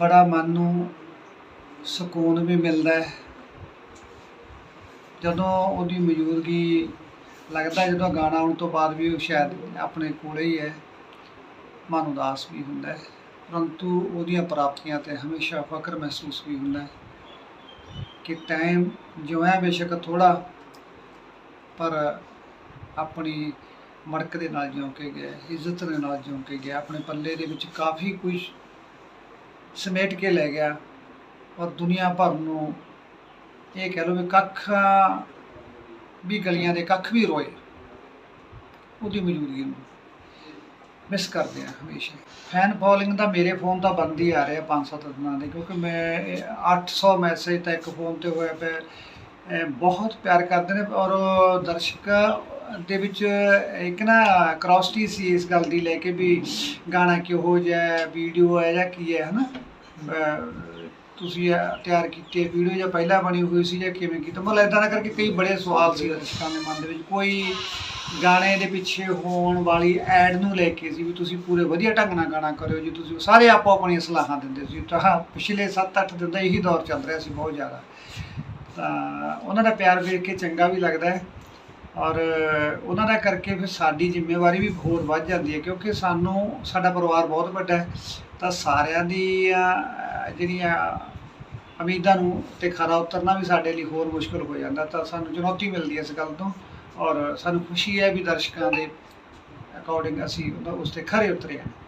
ਬੜਾ ਮਨ ਨੂੰ ਸਕੂਨ ਵੀ ਮਿਲਦਾ ਹੈ। ਜਦੋਂ ਉਹਦੀ ਮੌਜੂਦਗੀ ਲੱਗਦਾ ਜਦੋਂ ਗਾਣਾ ਆਉਣ ਤੋਂ ਬਾਅਦ ਵੀ ਉਹ ਸ਼ਾਇਦ ਆਪਣੇ ਕੋਲੇ ਹੀ ਹੈ, ਮਨ ਉਦਾਸ ਵੀ ਹੁੰਦਾ ਹੈ। ਪਰੰਤੂ ਉਹਦੀਆਂ ਪ੍ਰਾਪਤੀਆਂ ਤੇ ਹਮੇਸ਼ਾ ਫਖਰ ਮਹਿਸੂਸ ਵੀ ਹੁੰਦਾ ਹੈ ਕਿ ਟਾਈਮ ਜੋ ਹੈ, ਬੇਸ਼ੱਕ ਥੋੜਾ ਪਰ ਆਪਣੀ ਮੜਕ ਦੇ ਨਾਲ ਜਿਉਂ ਕੇ ਗਿਆ, ਇੱਜ਼ਤ ਦੇ ਨਾਲ ਜਿਉਂ ਕੇ ਗਿਆ, ਆਪਣੇ ਪੱਲੇ ਦੇ ਵਿੱਚ ਕਾਫੀ ਕੁਝ ਸਮੇਟ ਕੇ ਲੈ ਗਿਆ ਔਰ ਦੁਨੀਆ ਭਰ ਨੂੰ ਇਹ ਕਹਿ ਲਓ ਵੀ ਕੱਖ ਵੀ ਗਲੀਆਂ ਦੇ ਕੱਖ ਵੀ ਰੋਏ, ਉਹਦੀ ਮੌਜੂਦਗੀ ਨੂੰ ਮਿਸ ਕਰਦੇ ਆ ਹਮੇਸ਼ਾ। ਫੈਨ ਫੋਲੋਇੰਗ ਦਾ ਮੇਰੇ ਫੋਨ ਤਾਂ ਬੰਦ ਹੀ ਆ ਰਿਹਾ 5-7 ਦਿਨਾਂ ਦੇ, ਕਿਉਂਕਿ ਮੈਂ ਇਹ 800 ਮੈਸੇਜ ਤਾਂ ਇੱਕ ਫੋਨ ਤੇ ਹੋਇਆ ਪਿਆ। ਬਹੁਤ ਪਿਆਰ ਕਰਦੇ ਨੇ ਔਰ ਦਰਸ਼ਕ ਦੇ ਵਿੱਚ ਇੱਕ ਨਾ ਕ੍ਰੋਸਟੀ ਸੀ ਇਸ ਗੱਲ ਦੀ ਲੈ ਕੇ ਵੀ ਗਾਣਾ ਕਿਹੋ ਜਿਹਾ ਵੀਡੀਓ ਹੈ ਜਾਂ ਕੀ ਹੈ, ਹਨਾ? ਤੁਸੀਂ ਤਿਆਰ ਕੀਤੀ ਵੀਡੀਓ ਜਾਂ ਪਹਿਲਾਂ ਬਣੀ ਹੋਈ ਸੀ ਜਾਂ ਕਿਵੇਂ ਕੀਤਾ? ਮਤਲਬ ਇਦਾਂ ਦਾ ਕਰਕੇ ਕਈ ਬੜੇ ਸਵਾਲ ਸੀ ਦਰਸ਼ਕਾਂ ਦੇ ਮਨ ਦੇ ਵਿੱਚ। ਕੋਈ ਗਾਣੇ ਦੇ ਪਿੱਛੇ ਹੋਣ ਵਾਲੀ ਐਡ ਨੂੰ ਲੈ ਕੇ ਸੀ ਵੀ ਤੁਸੀਂ ਪੂਰੇ ਵਧੀਆ ਢੰਗ ਨਾਲ ਗਾਣਾ ਕਰਿਓ ਜੀ, ਤੁਸੀਂ ਸਾਰੇ ਆਪੋ ਆਪਣੀਆਂ ਸਲਾਹਾਂ ਦਿੰਦੇ ਸੀ। ਤਾਂ ਪਿਛਲੇ 7-8 ਦਿਨ ਦਾ ਇਹੀ ਦੌਰ ਚੱਲ ਰਿਹਾ ਸੀ ਬਹੁਤ ਜ਼ਿਆਦਾ। ਤਾਂ ਉਹਨਾਂ ਦਾ ਪਿਆਰ ਵੇਖ ਕੇ ਚੰਗਾ ਵੀ ਲੱਗਦਾ ਹੈ। ਔਰ ਉਹਨਾਂ ਦਾ ਕਰਕੇ ਫਿਰ ਸਾਡੀ ਜ਼ਿੰਮੇਵਾਰੀ ਵੀ ਹੋਰ ਵੱਧ ਜਾਂਦੀ ਹੈ, ਕਿਉਂਕਿ ਸਾਨੂੰ, ਸਾਡਾ ਪਰਿਵਾਰ ਬਹੁਤ ਵੱਡਾ ਹੈ, ਤਾਂ ਸਾਰਿਆਂ ਦੀ ਜਿਹੜੀਆਂ ਉਮੀਦਾਂ ਨੂੰ ਤੇ ਖਰਾ ਉਤਰਨਾ ਵੀ ਸਾਡੇ ਲਈ ਹੋਰ ਮੁਸ਼ਕਲ ਹੋ ਜਾਂਦਾ, ਤਾਂ ਸਾਨੂੰ ਚੁਣੌਤੀ ਮਿਲਦੀ ਹੈ ਇਸ ਗੱਲ ਤੋਂ। ਔਰ ਸਾਨੂੰ ਖੁਸ਼ੀ ਹੈ ਵੀ ਦਰਸ਼ਕਾਂ ਦੇ ਅਕੋਰਡਿੰਗ ਅਸੀਂ ਉਹਦਾ- ਉਸ ਤੇ ਖਰੇ ਉਤਰੇ ਹਾਂ।